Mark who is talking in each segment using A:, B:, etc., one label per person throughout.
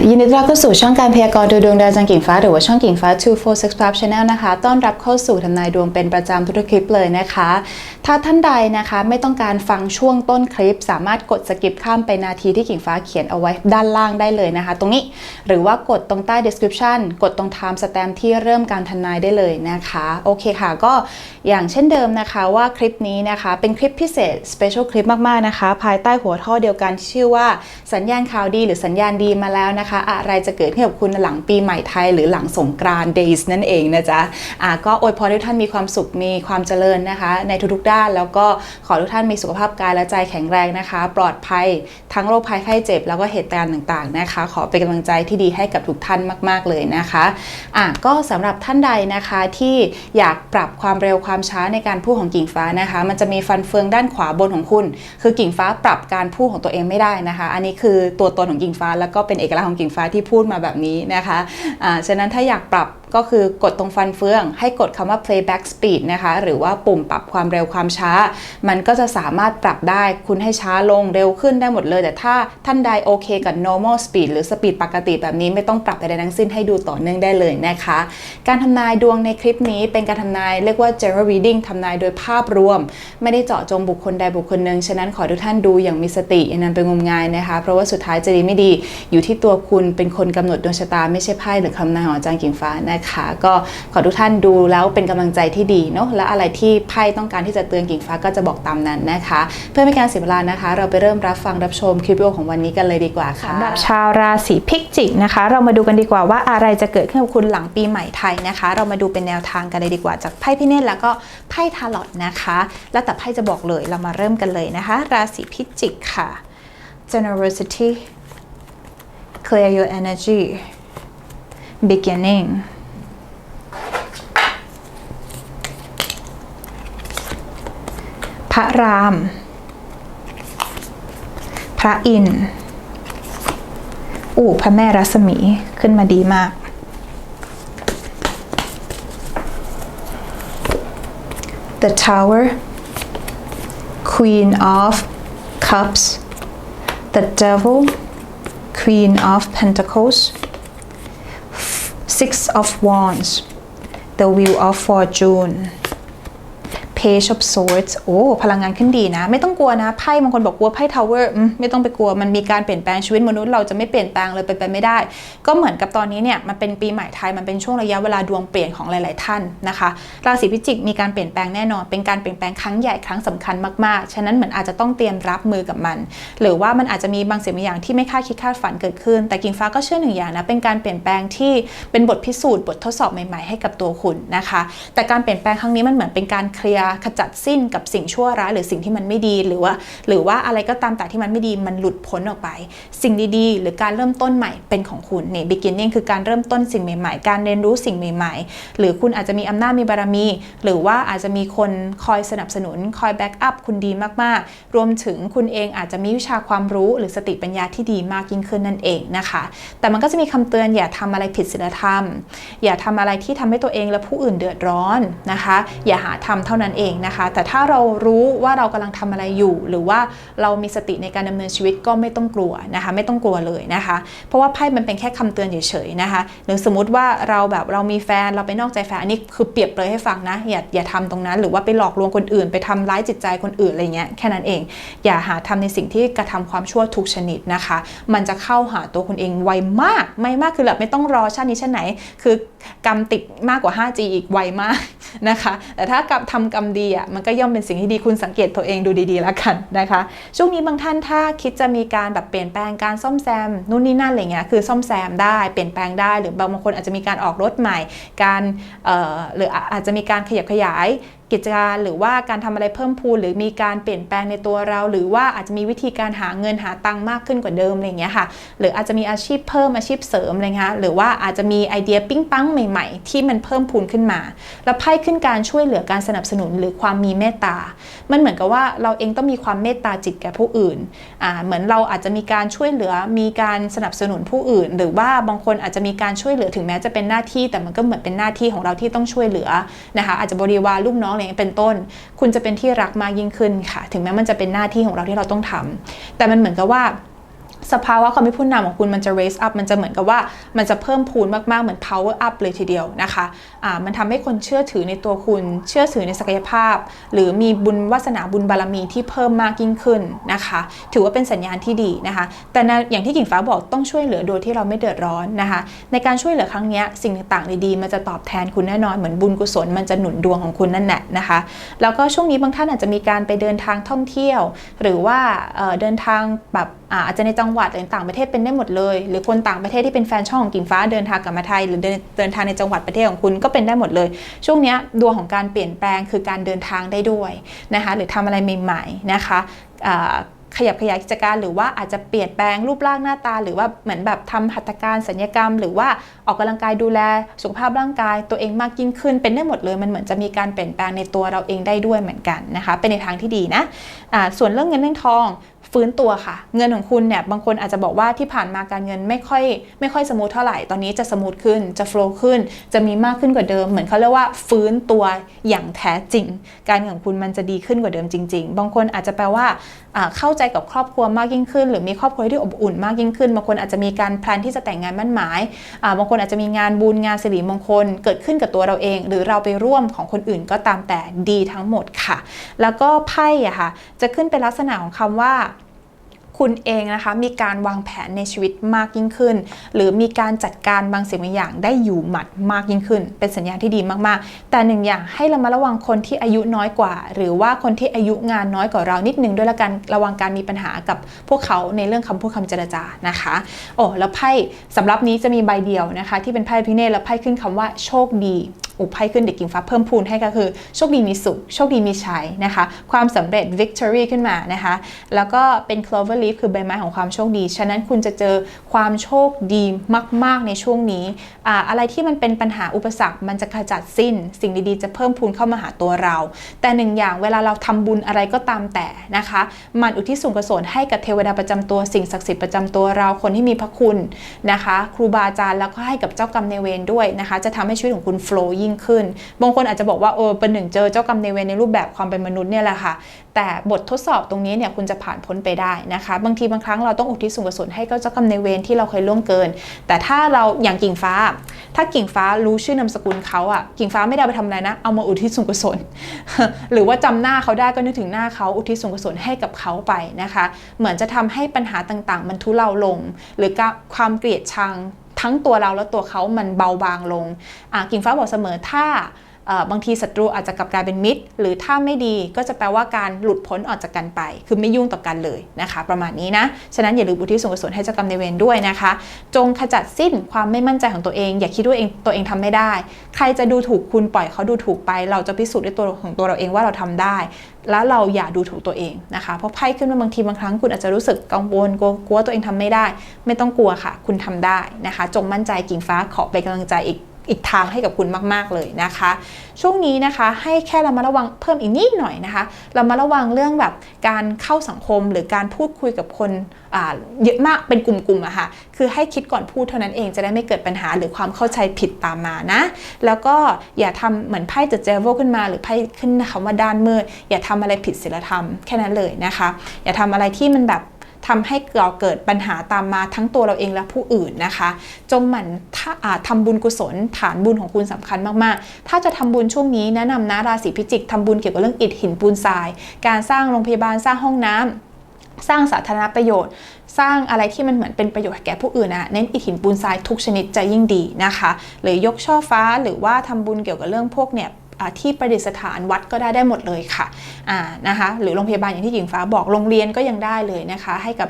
A: ยินดีต้อนรับเข้าสู่ช่องการพยากรณ์ดูดวงดาวจังกิ่งฟ้า หรือว่าช่องกิ่งฟ้า 246 Club Channel นะคะ ต้อนรับเข้าสู่ทำนายดวงเป็นประจำทุกคลิปเลยนะคะ ถ้าท่านใดนะคะไม่ต้องการฟังช่วงต้นคลิป สามารถกดสกิปข้ามไปนาทีที่กิ่งฟ้าเขียนเอาไว้ด้านล่างได้เลยนะคะ ตรงนี้หรือว่ากดตรงใต้ description กดตรง time stamp ที่เริ่มการทำนายได้เลยนะคะโอเคค่ะ ก็อย่างเช่นเดิมนะคะว่าคลิปนี้นะคะเป็นคลิปพิเศษ special คลิปมากๆนะคะ ภายใต้หัวข้อเดียวกันชื่อว่าสัญญาณข่าวดีหรือสัญญาณดีมาแล้วนะคะ อะไรจะเกิดขึ้นกับคุณหลังปีใหม่ไทย หรือหลังสงกรานต์ days นั่นเองนะจ๊ะอะก็อวยพรให้ทุกท่านมีความสุขมีความเจริญนะคะ ในทุกๆด้านแล้วก็ขอทุกท่านมีสุขภาพกายและใจแข็งแรงนะคะ ปลอดภัยทั้งโรคภัยไข้เจ็บ แล้วก็เหตุการณ์ต่างๆนะคะ ขอเป็นกำลังใจที่ดีให้กับทุกท่านมาก ๆเลยนะคะอะก็สำหรับท่านใดนะคะที่อยากปรับความเร็วความช้าในการพูดของกิ่งฟ้านะคะ มันจะมีฟันเฟืองด้านขวาบนของคุณ คือกิ่งฟ้าปรับการพูดของตัวเองไม่ได้นะคะ อันนี้คือตัวตนของกิ่งฟ้าแล้วก็เป็นเอกลักษณ์ของกิ่งฟ้าที่พูดมาแบบนี้นะคะอ่าฉะนั้นถ้าอยากปรับ ก็คือกดตรงฟันเฟือง ให้กดคำว่า playback speed นะคะ หรือว่าปุ่มปรับความเร็วความช้า มันก็จะสามารถปรับได้คุณให้ช้าลงเร็วขึ้นได้หมดเลย แต่ถ้าท่านใดโอเคกับ normal speed หรือ speed ปกติแบบนี้ไม่ต้องปรับใดๆทั้งสิ้นให้ดูต่อเนื่องได้เลยนะคะ การทำนายดวงในคลิปนี้เป็นการทำนายเรียกว่า general reading ทำนายโดยภาพรวม ไม่ได้เจาะจงบุคคลใดบุคคลหนึ่งฉะนั้นขอทุกท่านดูอย่างมีสติอย่านำไปงมงายนะคะ เพราะว่าสุดท้ายจะดีไม่ดีอยู่ที่ตัวคุณเป็นคนกำหนดดวงชะตาไม่ใช่ไพ่หรือคำนายของอาจารย์กิ่งฟ้านะคะก็ขอทุกท่านดูแล้วเป็นกำลังใจที่ดีเนาะและอะไรที่ไพ่ต้องการที่จะเตือนกิ่งฟ้าก็จะบอกตามนั้นนะคะ เพื่อไม่การเสียเวลานะคะ เราไปเริ่มรับฟังรับชมคลิปวิดีโอของวันนี้กันเลยดีกว่าค่ะ
B: สำหรับชาวราศีพิจิกนะคะ เรามาดูกันดีกว่าว่าอะไรจะเกิดขึ้นกับคุณหลังปีใหม่ไทยนะคะ เรามาดูเป็นแนวทางกันเลยดีกว่าจากไพ่พิเนตแล้วก็ไพ่ทาลอตนะคะ แล้วแต่ไพ่จะบอกเลยเรามาเริ่มกันเลยนะคะ ราศีพิจิกค่ะ generosity clear your energy beginning พระราม พระอินทร์อู่พระแม่รัศมีขึ้นมาดีมาก The Tower Queen of Cups The Devil Queen of Pentacles Six of Wands The Wheel of Fortune Page of Swords โอ้ พลังงานขึ้นดีนะ ไม่ต้องกลัวนะ ไพ่บางคนบอกกลัวไพ่ Tower อืมไม่ต้องไปกลัว มันมีการเปลี่ยนแปลงชีวิตมนุษย์เราจะไม่เปลี่ยนแปลงเลยเป็นไปไม่ได้ ก็เหมือนกับตอนนี้เนี่ย มันเป็นปีใหม่ไทย มันเป็นช่วงระยะเวลาดวงเปลี่ยนของหลาย ๆ ท่านนะคะ ราศีพิจิกมีการเปลี่ยนแปลงแน่นอน เป็นการเปลี่ยนแปลงครั้งใหญ่ครั้งสำคัญมาก ๆ ฉะนั้นเหมือนอาจจะต้องเตรียมรับมือกับมัน หรือว่ามันอาจจะมีบางสิ่งบางอย่างที่ไม่คาดคิดคาดฝันเกิดขึ้น แต่กิ่งฟ้าก็เชื่อหนึ่งอย่างนะ เป็นการเปลี่ยนแปลงที่เป็นบทพิสูจน์บททดสอบใหม่ ๆ ให้กับตัวคุณนะคะ แต่การเปลี่ยนแปลงครั้งนี้มันเหมือนเป็นการเคลียร์ขจัดสิ้นกับสิ่งชั่วร้ายหรือสิ่งที่มันไม่ดีหรือว่า หรือว่าอะไรก็ตามแต่ที่มันไม่ดีมันหลุดพ้นออกไป สิ่งดีๆ หรือการเริ่มต้นใหม่เป็นของคุณเนี่ย beginning คือการเริ่มต้นสิ่งใหม่ๆ การเรียนรู้สิ่งใหม่ๆ หรือคุณอาจจะมีอำนาจมีบารมี หรือว่าอาจจะมีคนคอยสนับสนุนคอยแบ็กอัพคุณดีมากๆ รวมถึงคุณเองอาจจะมีวิชาความรู้หรือสติปัญญาที่ดีมากยิ่งขึ้นนั่นเองนะคะ แต่มันก็จะมีคำเตือนอย่าทำอะไรผิดศีลธรรม อย่าทำอะไรที่ทำให้ตัวเองและผู้อื่นเดือดร้อนนะคะ อย่าหาทำเท่านั้นเองนะคะ แต่ถ้าเรารู้ว่าเรากำลังทำอะไรอยู่ หรือว่าเรามีสติในการดำเนินชีวิตก็ไม่ต้องกลัวนะคะ ไม่ต้องกลัวเลยนะคะ เพราะว่าไพ่มันเป็นแค่คำเตือนเฉยๆนะคะ หรือสมมติว่าเราแบบเรามีแฟนเราไปนอกใจแฟนอันนี้คือเปรียบเลยให้ฟังนะอย่าอย่าทำตรงนั้น หรือว่าไปหลอกลวงคนอื่น ไปทำร้ายจิตใจคนอื่นอะไรเงี้ยแค่นั้นเอง อย่าหาทำในสิ่งที่กระทำความชั่วทุกชนิดนะคะ มันจะเข้าหาตัวคุณเองไวมากไม่มากคือแบบไม่ต้องรอชาตินี้ชาติไหน คือกรรมติดมากกว่า 5G อีกไวมากนะคะ แต่ถ้ากรรมทำกรรมดีอะมันก็ย่อมเป็นสิ่งที่ดีคุณสังเกตตัวเองดูดีๆแล้วกันนะคะ ช่วงนี้บางท่านถ้าคิดจะมีการแบบเปลี่ยนแปลงการซ่อมแซมนู่นนี่นั่นอะไรเงี้ยคือซ่อมแซมได้เปลี่ยนแปลงได้หรือบางคนอาจจะมีการออกรถใหม่ การหรืออาจจะมีการขยับขยาย กิจการหรือว่าการทำอะไรเพิ่มพูนหรือมีการเปลี่ยนแปลงในตัวเรา หรือว่าอาจจะมีวิธีการหาเงินหาตังค์มากขึ้นกว่าเดิมอะไรเงี้ยค่ะ หรืออาจจะมีอาชีพเพิ่มอาชีพเสริมอะไรเงี้ยหรือว่าอาจจะมีไอเดียปิ้งปังใหม่ ๆ ที่มันเพิ่มพูนขึ้นมา แล้วไพ่ขึ้นการช่วยเหลือการสนับสนุนหรือความมีเมตตา มันเหมือนกับว่าเราเองต้องมีความเมตตาจิตแก่ผู้อื่นอ่าเหมือนเราอาจจะมีการช่วยเหลือมีการสนับสนุนผู้อื่น หรือว่าบางคนอาจจะมีการช่วยเหลือถึงแม้จะเป็นหน้าที่ แต่มันก็เหมือนเป็นหน้าที่ของเราที่ต้องช่วยเหลือนะคะอาจจะบริวารลูกน้องอะไรเป็นต้น คุณจะเป็นที่รักมากยิ่งขึ้นค่ะ ถึงแม้มันจะเป็นหน้าที่ของเราที่เราต้องทำแต่มันเหมือนกับว่า สภาวะความเป็นผู้นำของคุณมันจะ raise up มันจะเหมือนกับว่ามันจะเพิ่มพูนมากๆ เหมือน power up เลยทีเดียวนะคะอ่ามันทำให้คนเชื่อถือในตัวคุณ เชื่อถือในศักยภาพ หรือมีบุญวาสนาบุญบารมีที่เพิ่มมากยิ่งขึ้นนะคะ ถือว่าเป็นสัญญาณที่ดีนะคะ แต่ในอย่างที่กิ่งฟ้าบอกต้องช่วยเหลือโดยที่เราไม่เดือดร้อนนะคะ ในการช่วยเหลือครั้งนี้สิ่งต่างๆดีๆมันจะตอบแทนคุณแน่นอนเหมือนบุญกุศลมันจะหนุนดวงของคุณนั่นแหละนะคะ แล้วก็ช่วงนี้บางท่านอาจจะมีการไปเดินทางท่องเที่ยว หรือว่าเเดินทางแบบ อาจจะในจังหวัดหรือต่างประเทศเป็นได้หมดเลย หรือคนต่างประเทศที่เป็นแฟนช่องของกิ่งฟ้าเดินทางกลับมาไทย หรือเดินทางในจังหวัดประเทศของคุณก็เป็นได้หมดเลย ช่วงนี้ดวงของการเปลี่ยนแปลงคือการเดินทางได้ด้วยนะคะหรือทำอะไรใหม่ๆนะคะขยับขยายกิจการหรือว่าอาจจะเปลี่ยนแปลงรูปร่างหน้าตา หรือว่าเหมือนแบบทำหัตถการสัญญกรรม หรือว่าออกกำลังกายดูแลสุขภาพร่างกาย ตัวเองมากยิ่งขึ้นเป็นได้หมดเลยมันเหมือนจะมีการเปลี่ยนแปลงในตัวเราเองได้ด้วยเหมือนกันนะคะเป็นในทางที่ดีนะอ่าส่วนเรื่องเงินเรื่องทอง ฟื้นตัวค่ะ เงินของคุณเนี่ยบางคนอาจจะบอกว่าที่ผ่านมาการเงินไม่ค่อยไม่ค่อยสมูทเท่าไหร่ตอนนี้จะสมูทขึ้นจะโฟล์ขึ้น จะมีมากขึ้นกว่าเดิม เหมือนเขาเรียกว่าฟื้นตัวอย่างแท้จริง การเงินของคุณมันจะดีขึ้นกว่าเดิมจริง ๆ บางคนอาจจะแปลว่าเข้าใจกับครอบครัวมากยิ่งขึ้น หรือมีครอบครัวที่อบอุ่นมากยิ่งขึ้นบางคนอาจจะมีการแพลนที่จะแต่งงานมั่นหมายบางคนอาจจะมีงานบุญงานสิริมงคล เกิดขึ้นกับตัวเราเอง หรือเราไปร่วมของคนอื่นก็ตามแต่ดีทั้งหมดค่ะ แล้วก็ไพ่อะค่ะจะขึ้นเป็นลักษณะของคำว่า คุณเองนะคะ มีการวางแผนในชีวิตมากยิ่งขึ้น หรือมีการจัดการบางสิ่งบางอย่างได้อยู่หมัดมากยิ่งขึ้น เป็นสัญญาณที่ดีมากๆ แต่หนึ่งอย่างให้เรามาระวังคนที่อายุน้อยกว่า หรือว่าคนที่อายุงานน้อยกว่าเรานิดนึงด้วยละกันระวังการมีปัญหากับพวกเขาในเรื่องคำพูดคำเจรจานะคะ โอ้แล้วไพ่สำหรับนี้จะมีใบเดียวนะคะ ที่เป็นไพ่พิเนตแล้วไพ่ขึ้นคำว่าโชคดีอุไพ่ขึ้นเด็กกิ่งฟ้าเพิ่มพูนให้ก็คือโชคดีมีสุข โชคดีมีชัยนะคะ ความสำเร็จ victory ขึ้นมานะคะ แล้วก็เป็น clover leaf คือใบไม้ของความโชคดี ฉะนั้นคุณจะเจอความโชคดีมาก ๆ ในช่วงนี้อ่าอะไรที่มันเป็นปัญหาอุปสรรค มันจะขจัดสิ้น สิ่งดีๆ จะเพิ่มพูนเข้ามาหาตัวเรา แต่หนึ่งอย่างเวลาเราทำบุญอะไรก็ตามแต่นะคะ มันอุทิศส่วนกุศลให้กับเทวดาประจำตัวสิ่งศักดิ์สิทธิ์ประจำตัวเราคนที่มีพระคุณนะคะ ครูบาอาจารย์แล้วก็ให้กับเจ้ากรรมนายเวรด้วยนะคะ จะทำให้ชีวิตของคุณ flow ยิ่งขึ้นบางคนอาจจะบอกว่าเออเป็นหนึ่งเจอเจ้ากรรมนายเวรในรูปแบบความเป็นมนุษย์เนี่ยแหละค่ะแต่บททดสอบตรงนี้เนี่ยคุณจะผ่านพ้นไปได้นะคะบางทีบางครั้งเราต้องอุทิศส่วนกุศลให้กับเจ้ากรรมนเวรที่เราเคยล่วงเกิน แต่ถ้าเราอย่างกิ่งฟ้า ถ้ากิ่งฟ้ารู้ชื่อนามสกุลเขาอะกิ่งฟ้าไม่ได้ไปทำอะไรนะ เอามาอุทิศส่วนกุศล หรือว่าจำหน้าเขาได้ก็นึกถึงหน้าเขาอุทิศส่วนกุศลให้กับเขาไปนะคะ เหมือนจะทำให้ปัญหาต่างๆ มันทุเลาลง หรือความเกลียดชังทั้งตัวเราและตัวเขามันเบาบางลงอะกิ่งฟ้าบอกเสมอถ้า บางทีศัตรูอาจจะกลับกลายเป็นมิตร หรือถ้าไม่ดีก็จะแปลว่าการหลุดพ้นออกจากกันไป คือไม่ยุ่งต่อกันเลยนะคะ ประมาณนี้นะฉะนั้นอย่าลืมอุทิศส่วนกุศลให้เจ้ากรรมในเวรด้วยนะคะ จงขจัดสิ้นความไม่มั่นใจของตัวเอง อย่าคิดว่าเองตัวเองทำไม่ได้ ใครจะดูถูกคุณปล่อยเขาดูถูกไป เราจะพิสูจน์ด้วยตัวของตัวเราเองว่าเราทำได้ แล้วเราอย่าดูถูกตัวเองนะคะเพราะไพ่ขึ้นมาบางทีบางครั้งคุณอาจจะรู้สึกกังวลกลัวตัวเองทำไม่ได้ ไม่ต้องกลัวค่ะ คุณทำได้นะคะ จงมั่นใจกิ่งฟ้าขอเป็นกำลังใจอีก อีกทางให้กับคุณมาก ๆ เลยนะคะ ช่วงนี้นะคะให้แค่เรามาระวังเพิ่มอีกนิดหน่อยนะคะเรามาระวังเรื่องแบบการเข้าสังคมหรือการพูดคุยกับคนเยอะมากเป็นกลุ่มๆอะค่ะคือให้คิดก่อนพูดเท่านั้นเองจะได้ไม่เกิดปัญหาหรือความเข้าใจผิดตามมานะ แล้วก็อย่าทำเหมือนไพ่ The Devil ขึ้นมาหรือไพ่ขึ้นคำว่าด้านมืดอย่าทำอะไรผิดศีลธรรมแค่นั้นเลยนะคะ อย่าทำอะไรที่มันแบบ ทำให้เราเกิดปัญหาตามมาทั้งตัวเราเองและผู้อื่นนะคะ จงหมั่นถ้าอ่าทำบุญกุศล ฐานบุญของคุณสำคัญมากๆ ถ้าจะทำบุญช่วงนี้แนะนำนะราศีพิจิกทำบุญเกี่ยวกับเรื่องอิฐหินปูนทราย การสร้างโรงพยาบาลสร้างห้องน้ำสร้างสาธารณประโยชน์ สร้างอะไรที่มันเหมือนเป็นประโยชน์แก่ผู้อื่นนะเน้นอิฐหินปูนทรายทุกชนิดจะยิ่งดีนะคะ หรือยกช่อฟ้าหรือว่าทำบุญเกี่ยวกับเรื่องพวกเนี่ย ที่ประดิษฐานวัดก็ได้ได้หมดเลยค่ะอ่านะคะหรือโรงพยาบาลอย่างที่หญิงฟ้าบอกโรงเรียนก็ยังได้เลยนะคะ ให้กับ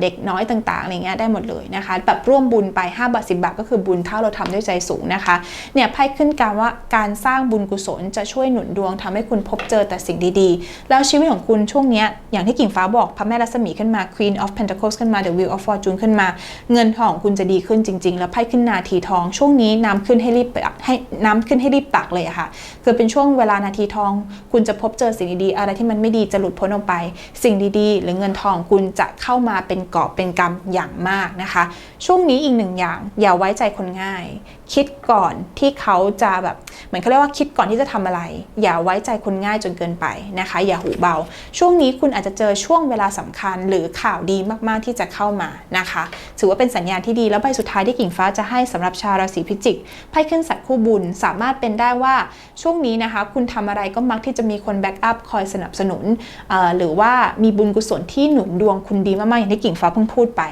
B: เด็กน้อยต่างๆอะไรเงี้ยได้หมดเลยนะคะแบบร่วมบุญไป5บาท10 บาทก็คือบุญถ้าเราทำด้วยใจสูงนะคะเนี่ยไพ่ขึ้นการว่าการสร้างบุญกุศลจะช่วยหนุนดวงทำให้คุณพบเจอแต่สิ่งดีๆ แล้วชีวิตของคุณช่วงเนี้ยอย่างที่กิ่งฟ้าบอกพระแม่รัศมีขึ้นมา Queen of Pentacles ขึ้นมา The Wheel of Fortune ขึ้นมา เงินทองคุณจะดีขึ้นจริง ๆ แล้วไพ่ขึ้นนาทีทอง ช่วงนี้น้ำขึ้นให้รีบตักให้น้ำขึ้นให้รีบตักเลยะค่ะคือเป็นช่วงเวลานาทีทอง คุณจะพบเจอสิ่งดีๆ อะไรที่มันไม่ดีจะหลุดพ้นออกไป สิ่งดีๆ หรือเงินทองคุณจะเข้ามาเป็นกอบเป็นกำอย่างมากนะคะ ช่วงนี้อีกหนึ่งอย่าง อย่าไว้ใจคนง่าย คิดก่อนที่เขาจะแบบเหมือนเขาเรียกว่าคิดก่อนที่จะทำอะไร อย่าไว้ใจคนง่ายจนเกินไปนะคะ อย่าหูเบา ช่วงนี้คุณอาจจะเจอช่วงเวลาสำคัญหรือข่าวดีมากๆที่จะเข้ามานะคะ ถือว่าเป็นสัญญาณที่ดีแล้วใบสุดท้ายที่กิ่งฟ้าจะให้สำหรับชาวราศีพิจิกไพ่ขึ้นสัตว์คู่บุญสามารถเป็นได้ว่าช่วงงนี้นะคะ คุณทำอะไรก็มักที่จะมีคนแบ็กอัพคอยสนับสนุน หรือว่ามีบุญกุศลที่หนุนดวงคุณดีมากๆอย่างที่กิ่งฟ้าเพิ่งพูดไป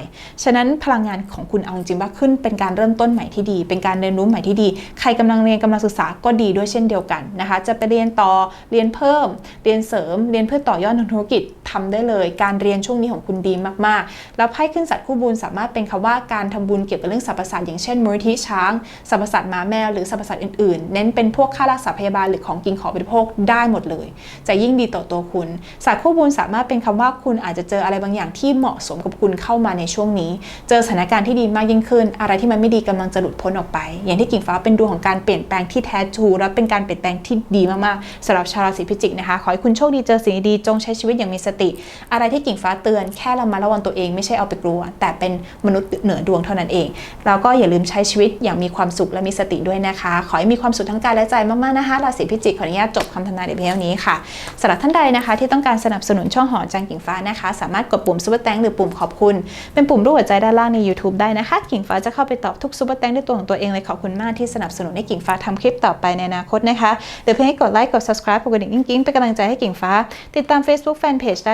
B: ฉะนั้นพลังงานของคุณเอาจริงว่าขึ้นเป็นการเริ่มต้นใหม่ที่ดี เป็นการเรียนรู้ใหม่ที่ดี ใครกำลังเรียนกำลังศึกษาก็ดีด้วยเช่นเดียวกันนะคะ จะไปเรียนต่อเรียนเพิ่ม เรียนเสริม เรียนเพื่อต่อยอดทางธุรกิจ ทำได้เลย การเรียนช่วงนี้ของคุณดีมากๆ แล้วไพ่ขึ้นสัตว์คู่บุญสามารถเป็นคำว่าการทำบุญเกี่ยวกับเรื่องสรรพสัตว์อย่างเช่นมูลิธิช้างสรรพสัตว์หมาแมวหรือสรรพสัตว์อื่นๆ เน้นเป็นพวกค่ารักษาพยาบาลหรือของกินของบริโภคได้หมดเลย จะยิ่งดีต่อตัวคุณสัตว์คู่บุญสามารถเป็นคำว่าคุณอาจจะเจออะไรบางอย่างที่เหมาะสมกับคุณเข้ามาในช่วงนี้ เจอสถานการณ์ที่ดีมากยิ่งขึ้น อะไรที่มันไม่ดีกำลังจะหลุดพ้นออกไป อย่างที่กิ่งฟ้าเป็นดวงของการเปลี่ยนแปลงที่แท้ทรูและเป็นการเปลี่ยนแปลงที่ดีมากๆสำหรับชาวราศีพิจิกนะคะ ขอให้คุณโชคดีเจอสิ่งดีจงใช้ชีวิตอย่างมีสติอะไรที่กิ่งฟ้าเตือนแค่เรามาระวังตัวเองไม่ใช่เอาไปกลัว แต่เป็นมนุษย์เหนือดวงเท่านั้นเองแล้วก็อย่าลืมใช้ชีวิตอย่างมีความสุขและมีสติด้วยนะคะ ขอให้มีความสุขทั้งกายและใจมากๆนะคะราศีพิจิกขออนุญาตจบคำทำนายในเพียงเท่านี้ค่ะสำหรับท่านใดนะคะ ที่ต้องการสนับสนุนช่องหอจังกิ่งฟ้านะคะ สามารถกดปุ่มซุปเปอร์แตงหรือปุ่มขอบคุณ เป็นปุ่มรูปหัวใจด้านล่างใน YouTube ได้นะคะ กิ่งฟ้าจะเข้าไปตอบทุกซุปเปอร์แตงด้วยตัวของตัวเองเลยขอบคุณมากที่สนับสนุนให้กิ่งฟ้าทำคลิปต่อไปในอนาคตนะคะเดี๋ยวเพียงให้กดไลค์กด subscribe กดกระดิ่งกิ๊งๆเป็นกำลังใจให้กิ่งฟ้า ติดตาม Facebook Fanpage ได้